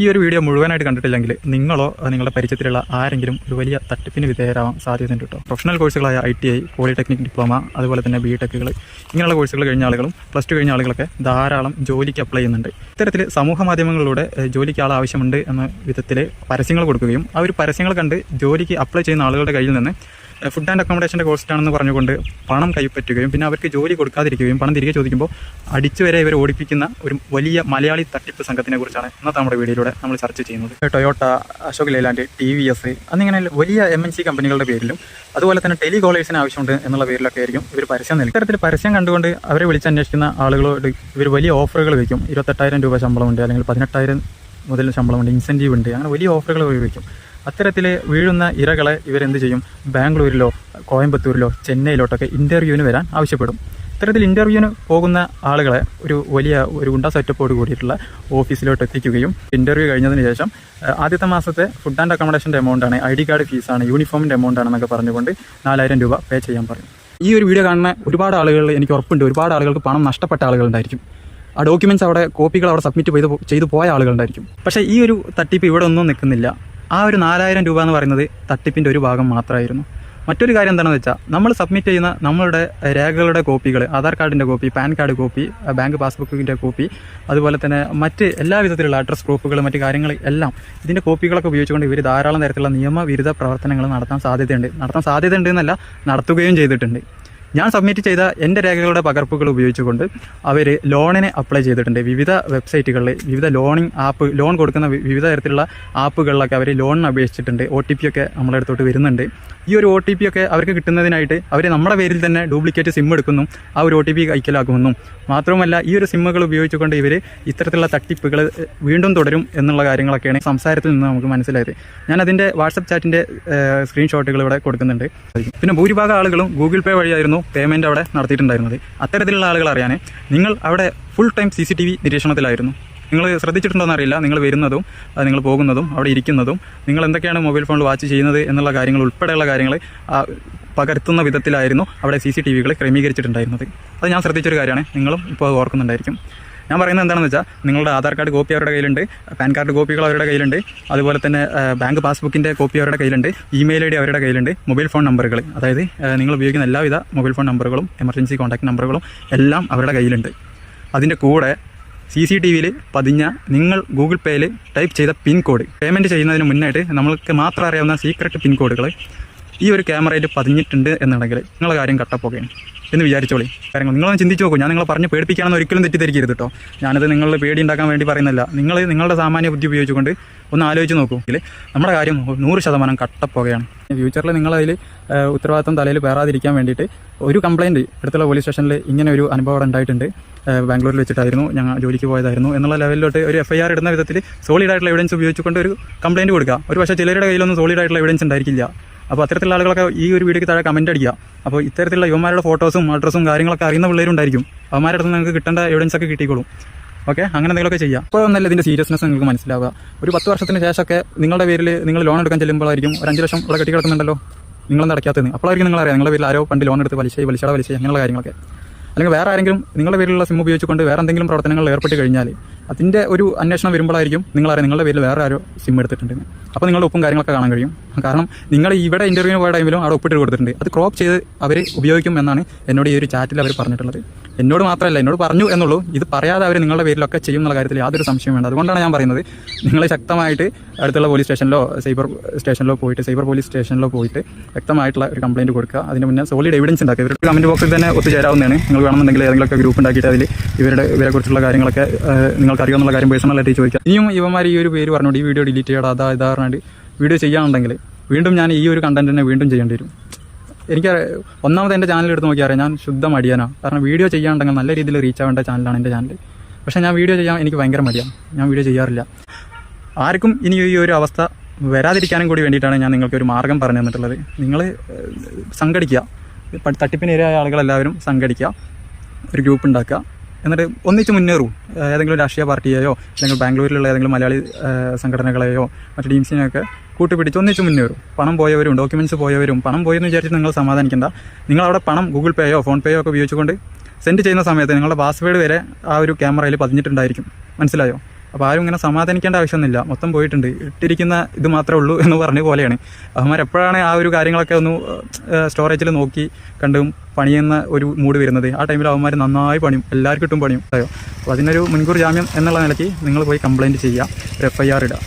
ഈ ഒരു വീഡിയോ മുഴുവനായിട്ട് കണ്ടിട്ടില്ലെങ്കിൽ നിങ്ങളോ നിങ്ങളുടെ പരിചയത്തിലുള്ള ആരെങ്കിലും ഒരു വലിയ തട്ടിപ്പിന് വിധേയരാവാൻ സാധ്യതയുണ്ട് കേട്ടോ professional കോഴ്സുകളായ I T I polytechnic diploma അതുപോലെ തന്നെ ബി ടെക്കുകൾ ഇങ്ങനെയുള്ള കോഴ്സുകൾ കഴിഞ്ഞ ആളുകളും പ്ലസ് ടു കഴിഞ്ഞ ആളുകളൊക്കെ ധാരാളം ജോലിക്ക് അപ്ലൈ ചെയ്യുന്നുണ്ട്. ഇത്തരത്തിൽ സമൂഹ മാധ്യമങ്ങളിലൂടെ ജോലിക്ക് ആൾ ആവശ്യമുണ്ട് എന്ന വിധത്തിൽ പരസ്യങ്ങൾ കൊടുക്കുകയും ആ ഒരു പരസ്യങ്ങൾ കണ്ട് ജോലിക്ക് അപ്ലൈ ചെയ്യുന്ന ആളുകളുടെ കയ്യിൽ നിന്ന് ഫുഡ് ആൻഡ് അക്കോമഡേഷന്റെ കോസ്റ്റ് കോസ്റ്റാണെന്ന് പറഞ്ഞുകൊണ്ട് പണം കൈപ്പറ്റുകയും പിന്നെ അവർക്ക് ജോലി കൊടുക്കാതിരിക്കുകയും പണം തിരികെ ചോദിക്കുമ്പോൾ അടിച്ചു വരെ ഇവർ ഓടിപ്പിക്കുന്ന ഒരു വലിയ മലയാളി തട്ടിപ്പ് സംഘത്തിനെ കുറിച്ചാണ് ഇന്നത്തെ നമ്മുടെ വീഡിയോയിലൂടെ നമ്മൾ ചർച്ച ചെയ്യുന്നത്. Toyota Ashok Leyland T V S എന്നിങ്ങനെ വലിയ എം എൻ സി കമ്പനികളുടെ പേരിലും അതുപോലെ തന്നെ ടെലി കോളേഴ്സിന് ആവശ്യമുണ്ട് എന്നുള്ള പേരിലൊക്കെ ആയിരിക്കും ഇവർ പരസ്യം നൽകും. ഇത്തരത്തിൽ പരസ്യം കണ്ടുകൊണ്ട് അവരെ വിളിച്ചന്വേഷിക്കുന്ന ആളുകളോട് ഇവർ വലിയ ഓഫറുകൾ വയ്ക്കും ഇരുപത്തെട്ടായിരം രൂപ ശമ്പളമുണ്ട് അല്ലെങ്കിൽ പതിനെട്ടായിരം മുതൽ ശമ്പളമുണ്ട് ഇൻസെന്റീവ് ഉണ്ട്. അങ്ങനെ വലിയ ഓഫറുകൾ ഉപയോഗിക്കും അത്തരത്തിൽ വീഴുന്ന ഇരകളെ ഇവരെന്ത് ചെയ്യും? ബാംഗ്ലൂരിലോ കോയമ്പത്തൂരിലോ ചെന്നൈയിലോട്ടൊക്കെ ഇന്റർവ്യൂവിന് വരാൻ ആവശ്യപ്പെടും. ഇത്തരത്തിൽ ഇന്റർവ്യൂവിന് പോകുന്ന ആളുകളെ ഒരു വലിയ ഒരു ഗുണ്ട സെറ്റപ്പോട് കൂടിയിട്ടുള്ള ഓഫീസിലോട്ട് എത്തിക്കുകയും ഇന്റർവ്യൂ കഴിഞ്ഞതിന് ശേഷം ആദ്യത്തെ മാസത്തെ ഫുഡ് ആൻഡ് അക്കോമഡേഷന്റെ എമൗണ്ടാണ് ഐ ഡി കാർഡ് ഫീസാണ് യൂണിഫോമിന്റെ എമൗണ്ട് ആണെന്നൊക്കെ പറഞ്ഞുകൊണ്ട് നാലായിരം രൂപ പേ ചെയ്യാൻ പറയും ഈ ഒരു വീഡിയോ കാണുന്ന ഒരുപാട് ആളുകൾ എനിക്ക് ഉറപ്പുണ്ട് ഒരുപാട് ആളുകൾക്ക് പണം നഷ്ടപ്പെട്ട ആളുകളുണ്ടായിരിക്കും ആ ഡോക്യുമെന്റ്സ് അവിടെ കോപ്പികൾ അവിടെ സബ്മിറ്റ് ചെയ്ത് ചെയ്തു പോയ ആളുകളുണ്ടായിരിക്കും പക്ഷേ ഈ ഒരു തട്ടിപ്പ് ഇവിടെ ഒന്നും നിൽക്കുന്നില്ല. ആ ഒരു നാലായിരം രൂപ എന്ന് പറയുന്നത് തട്ടിപ്പിന്റെ ഒരു ഭാഗം മാത്രമായിരുന്നു. മറ്റൊരു കാര്യം എന്താണെന്ന് വെച്ചാൽ നമ്മൾ സബ്മിറ്റ് ചെയ്യുന്ന നമ്മളുടെ രേഖകളുടെ കോപ്പികൾ ആധാർ കാർഡിന്റെ copy PAN card copy bank പാസ്ബുക്കിന്റെ copy അതുപോലെ തന്നെ മറ്റ് എല്ലാ വിധത്തിലുള്ള അഡ്രസ് പ്രൂഫുകൾ മറ്റ് കാര്യങ്ങൾ എല്ലാം ഇതിന്റെ കോപ്പികളൊക്കെ ഉപയോഗിച്ചുകൊണ്ട് ഇവർ ധാരാളം തരത്തിലുള്ള നിയമവിരുദ്ധ പ്രവർത്തനങ്ങൾ നടത്താൻ സാധ്യതയുണ്ട്. നടത്താൻ സാധ്യതയുണ്ട് എന്നല്ല നടത്തുകയും ചെയ്തിട്ടുണ്ട്. ഞാൻ സബ്മിറ്റ് ചെയ്ത എന്റെ രേഖകളുടെ പകർപ്പുകൾ ഉപയോഗിച്ചുകൊണ്ട് അവർ ലോണിന് അപ്ലൈ ചെയ്തിട്ടുണ്ട്. വിവിധ വെബ്സൈറ്റുകളിൽ വിവിധ ലോണിങ് ആപ്പ് ലോൺ കൊടുക്കുന്ന വിവിധ തരത്തിലുള്ള ആപ്പുകളിലൊക്കെ അവർ ലോണിന് അപേക്ഷിച്ചിട്ടുണ്ട്. ഒ ടി പി ഒക്കെ നമ്മുടെ അടുത്തോട്ട് വരുന്നുണ്ട്. ഈ ഒരു ഒ ടി പി ഒക്കെ അവർക്ക് കിട്ടുന്നതിനായിട്ട് അവർ നമ്മുടെ പേരിൽ തന്നെ ഡ്യൂപ്ലിക്കേറ്റ് സിം എടുക്കുന്നു. ആ ഒരു ഒ ടി പി കൈക്കലാക്കുമെന്നും. മാത്രവുമല്ല ഈ ഒരു സിമ്മുകൾ ഉപയോഗിച്ചുകൊണ്ട് ഇവർ ഇത്തരത്തിലുള്ള തട്ടിപ്പുകൾ വീണ്ടും തുടരും എന്നുള്ള കാര്യങ്ങളൊക്കെയാണ് സംസാരത്തിൽ നിന്ന് നമുക്ക് മനസ്സിലായത്. ഞാൻ അതിന്റെ വാട്സപ്പ് ചാറ്റിന്റെ സ്ക്രീൻഷോട്ടുകൾ ഇവിടെ കൊടുക്കുന്നുണ്ട്. പിന്നെ ഭൂരിഭാഗം ആളുകളും ഗൂഗിൾ പേ വഴിയായിരുന്നു. പേയ്മെന്റ് അവിടെ നടത്തിയിട്ടുണ്ടായിരുന്നത്. അത്തരത്തിലുള്ള ആളുകൾ അറിയാൻ നിങ്ങൾ അവിടെ full time C C T V നിരീക്ഷണത്തിലായിരുന്നു. നിങ്ങൾ ശ്രദ്ധിച്ചിട്ടുണ്ടോ എന്നറിയില്ല നിങ്ങൾ വരുന്നതും അത് നിങ്ങൾ പോകുന്നതും അവിടെ ഇരിക്കുന്നതും നിങ്ങൾ എന്തൊക്കെയാണ് മൊബൈൽ ഫോണിൽ വാച്ച് ചെയ്യുന്നത് എന്നുള്ള കാര്യങ്ങൾ ഉൾപ്പെടെയുള്ള കാര്യങ്ങൾ പകർത്തുന്ന വിധത്തിലായിരുന്നു അവിടെ സി സി ടി വികൾ ക്രമീകരിച്ചിട്ടുണ്ടായിരുന്നത്. അത് ഞാൻ ശ്രദ്ധിച്ചൊരു കാര്യമാണ്. നിങ്ങളും ഇപ്പോൾ ഓർക്കുന്നുണ്ടായിരിക്കും. ഞാൻ പറയുന്നത് എന്താണെന്ന് വെച്ചാൽ നിങ്ങളുടെ ആധാർ കാർഡ് കോപ്പി അവരുടെ കയ്യിലുണ്ട് പാൻ കാർഡ് കോപ്പികൾ അവരുടെ കയ്യിലുണ്ട് അതുപോലെ തന്നെ ബാങ്ക് പാസ്ബുക്കിന്റെ കോപ്പി അവരുടെ കയ്യിലുണ്ട് ഇമെയിൽ ഐ ഡി അവരുടെ കയ്യിലുണ്ട് മൊബൈൽ ഫോൺ നമ്പറുകൾ അതായത് നിങ്ങൾ ഉപയോഗിക്കുന്ന എല്ലാവിധ മൊബൈൽ ഫോൺ നമ്പറുകളും എമർജൻസി കോൺടാക്ട് നമ്പറുകളും എല്ലാം അവരുടെ കയ്യിലുണ്ട്. അതിന്റെ കൂടെ സി സി ടി വിയിൽ പതിഞ്ഞ നിങ്ങൾ ഗൂഗിൾ പേയിൽ ടൈപ്പ് ചെയ്ത പിൻ കോഡ് പേയ്മെന്റ് ചെയ്യുന്നതിന് മുന്നായിട്ട് നമ്മൾക്ക് മാത്രം അറിയാവുന്ന സീക്രട്ട് പിൻ കോഡുകൾ ഈ ഒരു ക്യാമറയിൽ പതിഞ്ഞിട്ടുണ്ട് എന്നുണ്ടെങ്കിൽ നിങ്ങളെ കാര്യം കട്ടപ്പോകയാണ് എന്ന് വിചാരിച്ചോളി. കാര്യങ്ങൾ നിങ്ങളൊന്ന് ചിന്തിച്ച് നോക്കൂ. ഞാൻ നിങ്ങളെ പറഞ്ഞ് പേടിപ്പിക്കാണെന്ന് ഒരിക്കലും തെറ്റിദ്ധരിക്കരുത് കേട്ടോ ഞാനത് നിങ്ങളുടെ പേടി ഉണ്ടാക്കാൻ വേണ്ടി പറയുന്നില്ല. നിങ്ങൾ നിങ്ങളുടെ സാമാന്യ ബുദ്ധി ഉപയോഗിച്ചുകൊണ്ട് ഒന്ന് ആലോചിച്ച് നോക്കൂ. ഇതിൽ നമ്മുടെ കാര്യം നൂറ് ശതമാനം കട്ടപ്പോകയാണ് ഫ്യൂച്ചറിൽ നിങ്ങളതിൽ ഉത്തരവാദിത്തം തലയിൽ പേറാതിരിക്കാൻ വേണ്ടിയിട്ട് ഒരു കംപ്ലയിന്റ് അടുത്തുള്ള പോലീസ് സ്റ്റേഷനിൽ ഇങ്ങനെ ഒരു അനുഭവം അവിടെ ഉണ്ടായിട്ടുണ്ട്. ബാംഗ്ലൂരിൽ വെച്ചിട്ടായിരുന്നു. ഞങ്ങൾ ജോലിക്ക് പോയതായിരുന്നു. എന്നുള്ള ലെവലിലോട്ട് ഒരു എഫ് ഐ ആർ ഇടുന്ന വിധത്തിൽ സോളിഡ് ആയിട്ടുള്ള എവിഡൻസ് ഉപയോഗിച്ചുകൊണ്ട് ഒരു കംപ്ലയിന്റ് കൊടുക്കുക. ഒരു പക്ഷേ ചിലരുടെ കയ്യിലൊന്നും സോളിഡ് ആയിട്ടുള്ള എവിഡൻസ് ഉണ്ടായിരിക്കില്ല. അപ്പോൾ അത്തരത്തിലുള്ള ആളുകളൊക്കെ ഈ ഒരു വീഡിയോക്ക് താഴെ കമന്റ് അടിക്കുക. അപ്പോൾ ഇത്തരത്തിലുള്ള യുവമാരുടെ ഫോട്ടോസും അഡ്രസ്സും കാര്യങ്ങളൊക്കെ അറിയുന്ന പിള്ളേരുണ്ടായിരിക്കും. അവന്മാരുടെ അടുത്ത് നിങ്ങൾക്ക് കിട്ടേണ്ട എവിഡൻസ് ഒക്കെ കിട്ടിക്കോളും. ഓക്കെ അങ്ങനെ എന്തെങ്കിലുമൊക്കെ ചെയ്യാം. അപ്പോൾ ഒന്നല്ല ഇതിന്റെ സീരിയസ്നെസ് നിങ്ങൾക്ക് മനസ്സിലാവുക. ഒരു പത്ത് വർഷത്തിന് ശേഷമൊക്കെ നിങ്ങളുടെ പേരിൽ നിങ്ങൾ ലോൺ എടുക്കാൻ ചെല്ലുമ്പോഴായിരിക്കും ഒരു അഞ്ച് ലക്ഷം ഇവിടെ കെട്ടി കിടക്കുന്നുണ്ടല്ലോ. നിങ്ങളൊന്നും അടയ്ക്കാത്തത് അപ്പോഴായിരിക്കും നിങ്ങൾ അറിയാം നിങ്ങളുടെ പേരിൽ ആരോ പണ്ട് ലോൺ എടുത്ത് പലിശ പലിശയുടെ പലിശ അങ്ങനെയുള്ള കാര്യങ്ങളൊക്കെ. അല്ലെങ്കിൽ വേറെ ആരെങ്കിലും നിങ്ങളുടെ പേരിലുള്ള സിം ഉപയോഗിച്ചുകൊണ്ട് വേറെ എന്തെങ്കിലും പ്രവർത്തനങ്ങളിൽ ഏർപ്പെട്ട് കഴിഞ്ഞാൽ അതിന്റെ ഒരു അന്വേഷണം വരുമ്പോഴായിരിക്കും നിങ്ങളറിയാം നിങ്ങളുടെ പേരിൽ വേറെ ആരോ സിം എടുത്തിട്ടുണ്ടെന്ന്. അപ്പോൾ നിങ്ങളുടെ ഒപ്പും കാര്യങ്ങളൊക്കെ കാണാൻ കഴിയും. കാരണം നിങ്ങൾ ഇവിടെ ഇന്റർവ്യൂവിന് പോയ ടൈമിലും അവിടെ ഒപ്പിട്ട് കൊടുത്തിട്ടുണ്ട്. അത് ക്രോപ്പ് ചെയ്ത് അവർ ഉപയോഗിക്കും എന്നാണ് എന്നോട് ഈ ഒരു ചാറ്റിൽ അവർ പറഞ്ഞിട്ടുള്ളത്. എന്നോട് മാത്രമല്ല എന്നോട് പറഞ്ഞു എന്നുള്ളൂ. ഇത് പറയാതെ അവർ നിങ്ങളുടെ പേരിലൊക്കെ ചെയ്യും എന്നുള്ള കാര്യത്തിൽ യാതൊരു സംശയം വേണ്ട. അതുകൊണ്ടാണ് ഞാൻ പറയുന്നത് നിങ്ങൾ ശക്തമായിട്ട് അടുത്തുള്ള പോലീസ് സ്റ്റേഷനിലോ സൈബർ സ്റ്റേഷനിലോ പോയിട്ട് സൈബർ പോലീസ് സ്റ്റേഷനിലോ പോയിട്ട് വ്യക്തമായിട്ടുള്ള ഒരു കംപ്ലയിന്റ് കൊടുക്കുക. അതിന് മുന്നേ സോളിഡ് എവിഡൻസ് ഉണ്ടാക്കുക. ഇവരുടെ കമന്റ് ബോക്സിൽ തന്നെ ഒത്തുചേരാവുന്നതാണ്. നിങ്ങൾ വേണമെന്നുണ്ടെങ്കിൽ ഏതെങ്കിലുമൊക്കെ ഗ്രൂപ്പ് ഉണ്ടാക്കിയിട്ട് അതിൽ ഇവരുടെ ഇവരെക്കുറിച്ചുള്ള കാര്യങ്ങളൊക്കെ നിങ്ങൾക്ക് അറിയാവുന്ന കാര്യം പേഴ്സണലായിട്ട് ചോദിക്കാം. ഇനിയും ഇവന്മാർ ഈ ഒരു പേര് പറഞ്ഞു ഈ വീഡിയോ ഡിലീറ്റ് ചെയ്യണം അതാ ഇതാ പറഞ്ഞിട്ട് വീഡിയോ ചെയ്യാനുണ്ടെങ്കിൽ വീണ്ടും ഞാൻ ഈ ഒരു കണ്ടന്റ് തന്നെ വീണ്ടും ചെയ്യേണ്ടി വരും. എനിക്ക് ഒന്നാമത് എന്റെ ചാനൽ എടുത്ത് നോക്കിയാൽ ഞാൻ ശുദ്ധ മടിയാനാണ് കാരണം വീഡിയോ ചെയ്യാണ്ടെങ്കിൽ നല്ല രീതിയിൽ റീച്ച് ആവേണ്ട ചാനലാണ് എന്റെ ചാനൽ പക്ഷേ ഞാൻ വീഡിയോ ചെയ്യാൻ എനിക്ക് ഭയങ്കര മടിയാണ് ഞാൻ വീഡിയോ ചെയ്യാറില്ല. ആർക്കും ഇനി ഈ ഒരു അവസ്ഥ വരാതിരിക്കാനും കൂടി വേണ്ടിയിട്ടാണ് ഞാൻ നിങ്ങൾക്ക് ഒരു മാർഗം പറഞ്ഞു തന്നിട്ടുള്ളത്. നിങ്ങൾ സംഘടിക്കുക. തട്ടിപ്പിനിരയായ ആളുകളെല്ലാവരും സംഘടിക്കുക. ഒരു ഗ്രൂപ്പ് ഉണ്ടാക്കുക. എന്നിട്ട് ഒന്നിച്ച് മുന്നേറൂ ഏതെങ്കിലും രാഷ്ട്രീയ പാർട്ടിയെയോ അല്ലെങ്കിൽ ബാംഗ്ലൂരിലുള്ള ഏതെങ്കിലും മലയാളി സംഘടനകളെയോ മറ്റു ടീംസിനെയൊക്കെ കൂട്ടുപിടിച്ച് ഒന്നിച്ച് മുന്നേറും പണം പോയവരും ഡോക്യുമെന്റ്സ് പോയവരും പണം പോയെന്ന് വിചാരിച്ച് നിങ്ങൾ സമാധാനിക്കേണ്ട. നിങ്ങൾ അവിടെ പണം ഗൂഗിൾ പേയോ ഫോൺ പേയോ ഒക്കെ ഉപയോഗിച്ചുകൊണ്ട് സെൻഡ് ചെയ്യുന്ന സമയത്ത് നിങ്ങളുടെ പാസ്വേഡ് വരെ ആ ഒരു ക്യാമറയിൽ പതിഞ്ഞിട്ടുണ്ടായിരിക്കും. മനസ്സിലായോ? അപ്പോൾ ആരും ഇങ്ങനെ സമാധാനിക്കേണ്ട ആവശ്യമൊന്നുമില്ല. മൊത്തം പോയിട്ടുണ്ട്. ഇട്ടിരിക്കുന്ന ഇത് മാത്രമേ ഉള്ളൂ എന്ന് പറഞ്ഞ പോലെയാണ്. അവന്മാർ എപ്പോഴാണ് ആ ഒരു കാര്യങ്ങളൊക്കെ ഒന്ന് സ്റ്റോറേജിൽ നോക്കി കണ്ടും പണിയുന്ന ഒരു മൂഡ് വരുന്നത്? ആ ടൈമിൽ അവന്മാർ നന്നായി പണിയും. എല്ലാവർക്കും ഇട്ടും പണിയും. അതെയോ അപ്പോൾ അതിനൊരു മുൻകൂർ ജാമ്യം എന്നുള്ള നിലയ്ക്ക് നിങ്ങൾ പോയി കംപ്ലയിന്റ് ചെയ്യുക. ഒരു എഫ് ഐ ആർ ഇടുക.